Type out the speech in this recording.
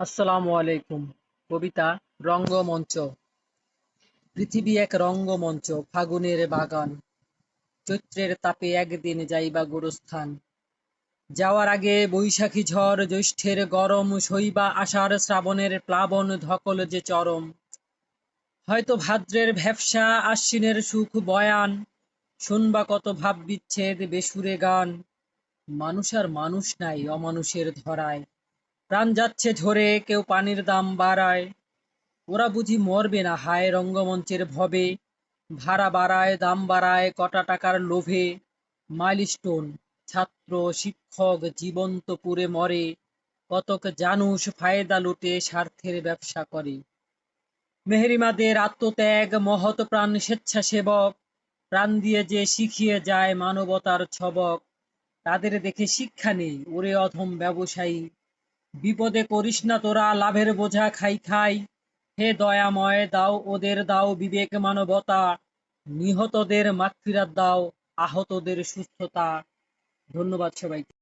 আসসালামু আলাইকুম, কবিতা রঙ্গমঞ্চ। পৃথিবী এক রঙ্গমঞ্চ, ফাগুনের বাগান। চৈত্রের তাপে একদিন যাইবা গোরস্থান। যাওয়ার আগে বৈশাখী ঝড়, জ্যৈষ্ঠের গরম, শৈবা আষাঢ়, শ্রাবণের প্লাবন ধকল যে চরম। হয়তো ভাদ্রের ভ্যাপসা আশ্বিনের সুখ বয়ান, শুনবা কত ভাব বিচ্ছেদ বেসুরে গান। মানুষ আর মানুষ নাই, অমানুষের ধরায়। প্রাণ যাচ্ছে ঝরে, কেউ পানির দাম বাড়ায়। ওরা বুঝি মরবে না, হায় রঙ্গমঞ্চের ভবে। ভাড়া বাড়ায়, দাম বাড়ায়, কটা টাকার লোভে। মাইলস্টোন, ছাত্র, শিক্ষক, জীবন্ত পুরে মরে। কতক জানুষ ফায়দা লুটে, স্বার্থের ব্যবসা করে। মেহেরিমাদের আত্মত্যাগ, মহৎ প্রাণ স্বেচ্ছাসেবক। প্রাণ দিয়ে যে শিখিয়ে যায় মানবতার ছবক, তাদের দেখে শিক্ষা নেই, ওরে অধম ব্যবসায়ী। বিপদে করিস না তোরা, লাভের বোঝা খাই খাই। হে দয়াময়, দাও ওদের, দাও বিবেক মানবতা। নিহতদের মাগফিরাত দাও, আহতদের সুস্থতা। ধন্যবাদ সবাইকে।